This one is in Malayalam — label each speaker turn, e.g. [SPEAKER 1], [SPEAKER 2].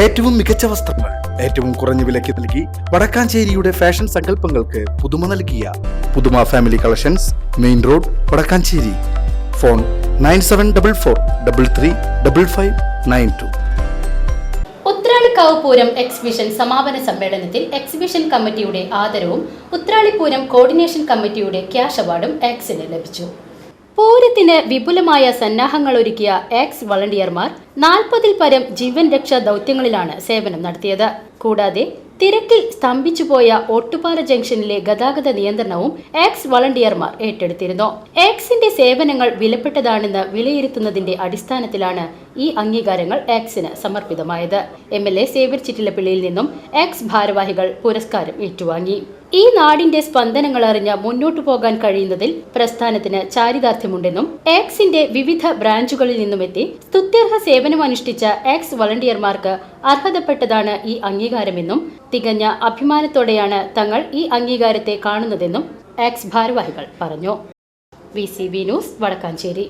[SPEAKER 1] ഏറ്റവും മികച്ച വസ്ത്രങ്ങൾ ഏറ്റവും കുറഞ്ഞ വിലയ്ക്ക് നൽകി വടക്കാഞ്ചേരിയുടെ ഫാഷൻ സങ്കല്പങ്ങൾക്ക് പുതുമ നൽകിയ പുതുമ family collections main road Vadakkanchery. Phone nine seven double four double three double five nine two.
[SPEAKER 2] Uthralikavu Pooram exhibition സമാപന സമ്മേളനത്തിൽ എക്സിബിഷൻ കമ്മിറ്റിയുടെ ആദരവും ഉത്രാളിപ്പൂരം കോർഡിനേഷൻ കമ്മിറ്റിയുടെ ക്യാഷ് അവാർഡും എക്സിന് ലഭിച്ചു. പൂരത്തിന് വിപുലമായ സന്നാഹങ്ങൾ ഒരുക്കിയ എക്സ് വളണ്ടിയർമാർ നാൽപ്പതിൽ പരം ജീവൻ രക്ഷാ ദൗത്യങ്ങളിലാണ് സേവനം നടത്തിയത്. കൂടാതെ തിരക്കിൽ സ്തംഭിച്ചുപോയ ഒട്ടുപാല ജംഗ്ഷനിലെ ഗതാഗത നിയന്ത്രണവും എക്സ് വളണ്ടിയർമാർ ഏറ്റെടുത്തിരുന്നു. എക്സിന്റെ സേവനങ്ങൾ വിലപ്പെട്ടതാണെന്ന് വിലയിരുത്തുന്നതിന്റെ അടിസ്ഥാനത്തിലാണ് ഈ അംഗീകാരങ്ങൾ ആക്സിന് സമർപ്പിതമായത്. എം എൽ എ സേവ്യർ ചിറ്റിലപ്പിള്ളിയിൽ നിന്നും ആക്സ് ഭാരവാഹികൾ പുരസ്കാരം ഏറ്റുവാങ്ങി. ഈ നാടിന്റെ സ്പന്ദനങ്ങൾ അറിഞ്ഞ് മുന്നോട്ടു പോകാൻ കഴിയുന്നതിൽ പ്രസ്ഥാനത്തിന് ചാരിതാർത്ഥ്യമുണ്ടെന്നും ആക്സിന്റെ വിവിധ ബ്രാഞ്ചുകളിൽ നിന്നുമെത്തി സ്തുത്യർഹ സേവനമനുഷ്ഠിച്ച ആക്സ് വളണ്ടിയർമാർക്ക് അർഹതപ്പെട്ടതാണ് ഈ അംഗീകാരമെന്നും തികഞ്ഞ അഭിമാനത്തോടെയാണ് തങ്ങൾ ഈ അംഗീകാരത്തെ കാണുന്നതെന്നും ആക്സ് ഭാരവാഹികൾ പറഞ്ഞു. V C B news Vadakkanchery